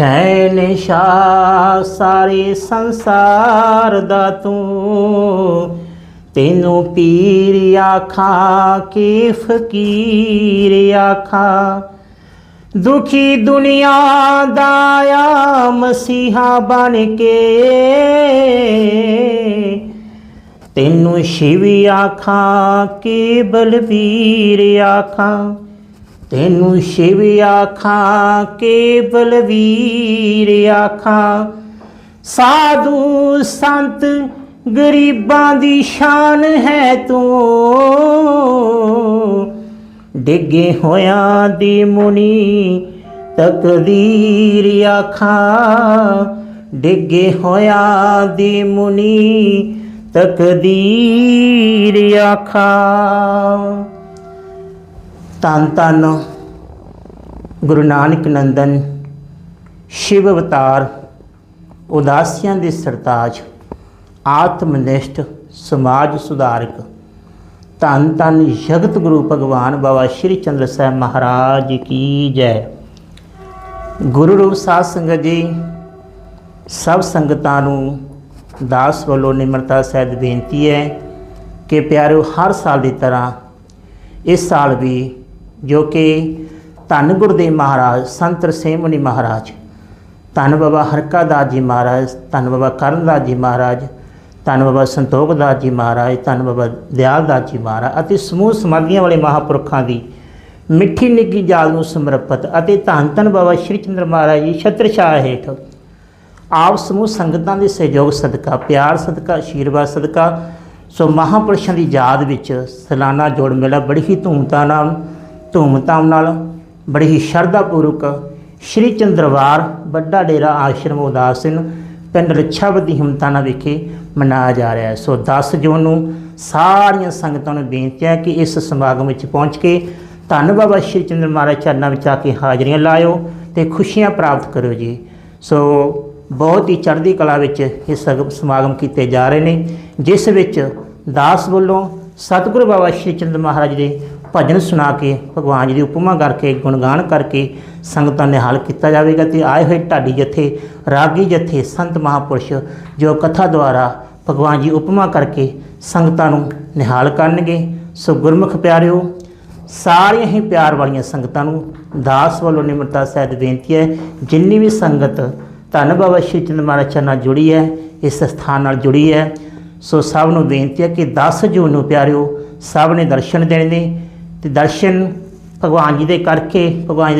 ਸ਼ੈਨ ਸ਼ਹਿਨਸ਼ਾਹ ਸਾਰੇ ਸੰਸਾਰ ਦਾ ਤੂੰ। ਤੈਨੂੰ ਪੀਰ ਆਖਾਂ ਕਿ ਫਕੀਰ ਆਖਾਂ। ਦੁਖੀ ਦੁਨੀਆ ਦਾ ਆ ਮਸੀਹਾ ਬਣ ਕੇ। ਤੈਨੂੰ ਸ਼ਿਵ ਆਖਾਂ ਕਿ ਬਲਵੀਰ ਆਖਾਂ। ਤੈਨੂੰ ਸ਼ਿਵ ਆਖਾਂ ਕਿ ਬਲਵੀਰ ਆਖਾਂ। ਸਾਧੂ ਸੰਤ ਗਰੀਬਾਂ ਦੀ ਸ਼ਾਨ ਹੈ ਤੂੰ। ਡਿੱਗੇ ਹੋਇਆਂ ਦੀ ਮੁਨੀ ਤਕਦੀਰ ਆਖਾਂ। ਡਿੱਗੇ ਹੋਇਆਂ ਦੀ ਮੁਨੀ ਤਕਦੀਰ ਆਖਾਂ। ਧੰਨ ਧੰਨ ਗੁਰੂ ਨਾਨਕ ਨੰਦਨ, ਸ਼ਿਵ ਅਵਤਾਰ, ਉਦਾਸੀਆਂ ਦੇ ਸਰਤਾਜ, ਆਤਮਨਿਸ਼ਟ, ਸਮਾਜ ਸੁਧਾਰਕ, ਧੰਨ ਧੰਨ ਜਗਤ ਗੁਰੂ ਭਗਵਾਨ ਬਾਬਾ ਸ਼੍ਰੀ ਚੰਦਰ ਸਾਹਿਬ ਮਹਾਰਾਜ ਕੀ ਜੈ। ਗੁਰੂ ਰੂਪ ਸਾਧ ਸੰਗਤ ਜੀ, ਸਭ ਸੰਗਤਾਂ ਨੂੰ ਦਾਸ ਵੱਲੋਂ ਨਿਮਰਤਾ ਸਹਿਤ ਬੇਨਤੀ ਹੈ ਕਿ ਪਿਆਰਿਓ, ਹਰ ਸਾਲ ਦੀ ਤਰ੍ਹਾਂ ਇਸ ਸਾਲ ਵੀ ਜੋ ਕਿ ਧੰਨ ਗੁਰਦੇਵ ਮਹਾਰਾਜ, ਸੰਤ ਰਸੇਮ ਮਹਾਰਾਜ, ਧੰਨ ਬਾਬਾ ਹਰਕਾ ਦਾਸ ਜੀ ਮਹਾਰਾਜ, ਧੰਨ ਬਾਬਾ ਕਰਨ ਦਾਸ ਜੀ ਮਹਾਰਾਜ, ਧੰਨ ਬਾਬਾ ਸੰਤੋਖ ਦਾਸ ਜੀ ਮਹਾਰਾਜ, ਧੰਨ ਬਾਬਾ ਦਿਆਲ ਦਾਸ ਜੀ ਮਹਾਰਾਜ ਅਤੇ ਸਮੂਹ ਸਮਾਧੀਆਂ ਵਾਲੇ ਮਹਾਪੁਰਖਾਂ ਦੀ ਮਿੱਠੀ ਨਿੱਗੀ ਜਾਲ ਨੂੰ ਸਮਰਪਿਤ ਅਤੇ ਧੰਨ ਧੰਨ ਬਾਬਾ ਸ਼੍ਰੀ ਚੰਦਰ ਮਹਾਰਾਜ ਜੀ ਛਤਰਛਾਇਆ ਹੇਠ ਆਪ ਸਮੂਹ ਸੰਗਤਾਂ ਦੇ ਸਹਿਯੋਗ ਸਦਕਾ, ਪਿਆਰ ਸਦਕਾ ਆਸ਼ੀਰਵਾਦ ਸਦਕਾ, ਸੋ ਮਹਾਪੁਰਸ਼ਾਂ ਦੀ ਯਾਦ ਵਿੱਚ ਸਾਲਾਨਾ ਜੋੜ ਮੇਲਾ ਬੜੀ ਹੀ ਧੂਮਧਾਮ ਨਾਲ ਧੂਮਧਾਮ ਨਾਲ ਬੜੀ ਹੀ ਸ਼ਰਧਾ ਪੂਰਵਕ ਸ਼੍ਰੀ ਚੰਦਰਵਾਰ ਵੱਡਾ ਡੇਰਾ ਆਸ਼ਰਮ ਉਦਾਸੀਨ ਪਿੰਡ ਲੱਛਾਵਦੀ ਹਿਮਤਾਨਾ ਵਿਖੇ ਮਨਾਇਆ ਜਾ ਰਿਹਾ ਹੈ। ਸੋ 10 ਜੂਨ ਨੂੰ ਸਾਰੀਆਂ ਸੰਗਤਾਂ ਨੂੰ ਬੇਨਤੀ ਹੈ ਕਿ ਇਸ ਸਮਾਗਮ ਵਿੱਚ ਪਹੁੰਚ ਕੇ ਧੰਨ ਬਾਬਾ ਸ਼੍ਰੀ ਚੰਦਰ ਮਹਾਰਾਜ ਚਰਨਾਂ ਵਿੱਚ ਆ ਕੇ ਹਾਜ਼ਰੀਆਂ ਲਾਇਓ ਤੇ ਖੁਸ਼ੀਆਂ ਪ੍ਰਾਪਤ ਕਰੋ ਜੀ। ਸੋ ਬਹੁਤ ਹੀ ਚੜ੍ਹਦੀ ਕਲਾ ਵਿੱਚ ਇਹ ਸਗ- ਸਮਾਗਮ ਕੀਤੇ ਜਾ ਰਹੇ ਨੇ, ਜਿਸ ਵਿੱਚ ਦਾਸ ਵੱਲੋਂ ਸਤਿਗੁਰੂ ਬਾਬਾ ਸ਼੍ਰੀ ਚੰਦਰ ਮਹਾਰਾਜ ਦੇ ਭਜਨ ਸੁਣਾ ਕੇ ਭਗਵਾਨ ਜੀ ਦੀ ਉਪਮਾ ਕਰਕੇ, ਗੁਣਗਾਨ ਕਰਕੇ ਸੰਗਤਾਂ ਨਿਹਾਲ ਕੀਤਾ ਜਾਵੇਗਾ ਤੇ ਆਏ ਹੋਏ ਢਾਡੀ ਜਥੇ, ਰਾਗੀ ਜਥੇ, ਸੰਤ ਮਹਾਪੁਰਸ਼ ਜੋ ਕਥਾ ਦੁਆਰਾ ਭਗਵਾਨ ਜੀ ਉਪਮਾ ਕਰਕੇ ਸੰਗਤਾਂ ਨੂੰ ਨਿਹਾਲ ਕਰਨਗੇ। ਸੋ ਗੁਰਮੁਖ ਪਿਆਰਿਓ, ਸਾਰੀਆਂ ਹੀ ਪਿਆਰ ਵਾਲੀਆਂ ਸੰਗਤਾਂ ਨੂੰ ਦਾਸ ਵੱਲੋਂ ਨਿਮਰਤਾ ਸਹਿਤ ਬੇਨਤੀ ਹੈ, ਜਿੰਨੀ ਵੀ ਸੰਗਤ ਧੰਨ ਬਾਬਾ ਸ਼੍ਰੀ ਚੰਦ ਮਹਾਰਾਜ ਨਾਲ ਜੁੜੀ ਹੈ, ਇਸ ਸਥਾਨ ਨਾਲ ਜੁੜੀ ਹੈ, ਸੋ ਸਭ ਨੂੰ ਬੇਨਤੀ ਹੈ ਕਿ 10 ਜੂਨ ਨੂੰ ਪਿਆਰਿਓ, ਸਭ ਨੇ ਦਰਸ਼ਨ ਦੇਣੇ ਨੇ ਤੇ ਦਰਸ਼ਨ ਭਗਵਾਨ ਜੀ ਦੇ ਕਰਕੇ ਭਗਵਾਨ